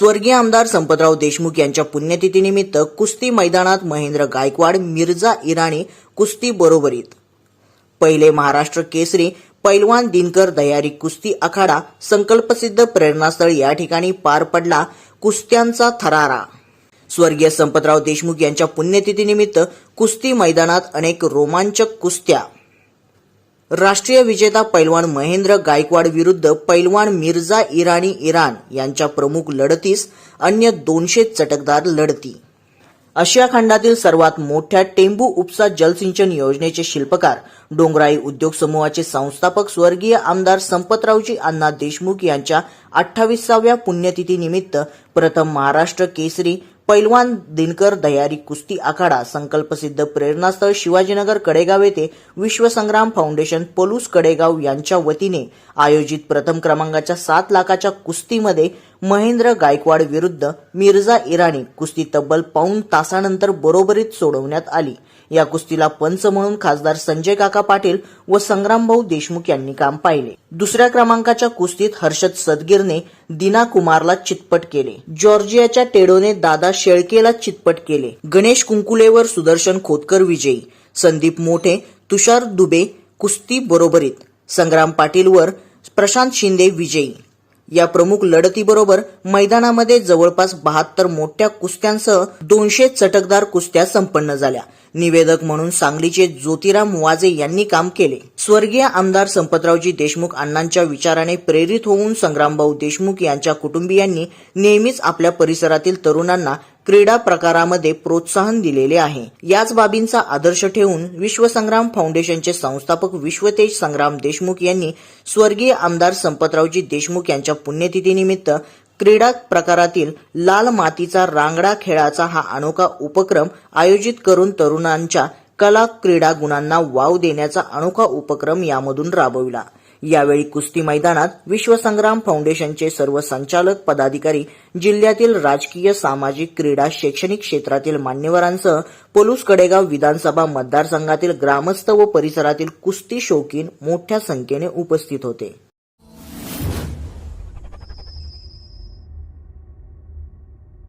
स्वर्गीय आमदार संपतराव देशमुख यांच्या पुण्यतिथीनिमित्त कुस्ती मैदानात महेंद्र गायकवाड मिर्झा इराणी कुस्ती बरोबरीत. पहिले महाराष्ट्र केसरी पैलवान दिनकर दयारी कुस्ती आखाडा संकल्पसिद्ध प्रेरणास्थळ या ठिकाणी पार पडला कुस्त्यांचा थरारा. स्वर्गीय संपतराव देशमुख यांच्या पुण्यतिथीनिमित्त कुस्ती मैदानात अनेक रोमांचक कुस्त्या. राष्ट्रीय विजेता पैलवान महेंद्र गायकवाड विरुद्ध पैलवान मिर्झा इराणी इराण यांच्या प्रमुख लढतीस अन्य दोनशे चटकदार लढती. आशिया खंडातील सर्वात मोठ्या टेंबू उपसा जलसिंचन योजनेचे शिल्पकार डोंगराई उद्योग समूहाचे संस्थापक स्वर्गीय आमदार संपतरावजी अण्णा देशमुख यांच्या अठ्ठावीसाव्या पुण्यतिथीनिमित्त प्रथम महाराष्ट्र केसरी पैलवान दिनकर दयारी कुस्ती आखाडा संकल्पसिद्ध प्रेरणास्थळ शिवाजीनगर कडेगाव येथे विश्वसंग्राम फाउंडेशन पलूस कडेगाव यांच्या वतीने आयोजित प्रथम क्रमांकाच्या सात लाखाच्या कुस्तीमध्ये महेंद्र गायकवाड विरुद्ध मिर्झा इराणी कुस्ती तब्बल पाऊण तासानंतर बरोबरीत सोडवण्यात आली. या कुस्तीला पंच म्हणून खासदार संजय काका पाटील व संग्रामभाऊ देशमुख यांनी काम पाहिले. दुसऱ्या क्रमांकाच्या कुस्तीत हर्षद सदगीरने दिना कुमारला चितपट केले. जॉर्जियाच्या टेडोने दादा शेळकेला चितपट केले. गणेश कुंकुलेवर सुदर्शन खोतकर विजयी. संदीप मोठे तुषार दुबे कुस्ती बरोबरीत. संग्राम पाटीलवर प्रशांत शिंदे विजयी. या प्रमुख लढतीबरोबर मैदानामध्ये जवळपास बहात्तर मोठ्या कुस्त्यांसह दोनशे चटकदार कुस्त्या संपन्न झाल्या. निवेदक म्हणून सांगलीचे ज्योतिराम वाजे यांनी काम केले. स्वर्गीय आमदार संपतरावजी देशमुख अण्णांच्या विचाराने प्रेरित होऊन संग्रामभाऊ देशमुख यांच्या कुटुंबियांनी नेहमीच आपल्या परिसरातील तरुणांना क्रीडा प्रकारामध्ये प्रोत्साहन दिलेले आहे. याच बाबींचा आदर्श ठेवून विश्वसंग्राम फाउंडेशनचे संस्थापक विश्वतेज संग्राम देशमुख यांनी स्वर्गीय आमदार संपतरावजी देशमुख यांच्या पुण्यतिथीनिमित्त क्रीडा प्रकारातील लाल मातीचा रांगडा खेळाचा हा अनोखा उपक्रम आयोजित करून तरुणांच्या कला क्रीडा गुणांना वाव देण्याचा अनोखा उपक्रम यामधून राबविला. यावेळी कुस्ती मैदानात विश्वसंग्राम फाउंडेशनचे सर्व संचालक पदाधिकारी जिल्ह्यातील राजकीय सामाजिक क्रीडा शैक्षणिक क्षेत्रातील मान्यवरांसह पोलूस कडेगाव विधानसभा मतदारसंघातील ग्रामस्थ व परिसरातील कुस्ती शौकीन मोठ्या संख्येने उपस्थित होते.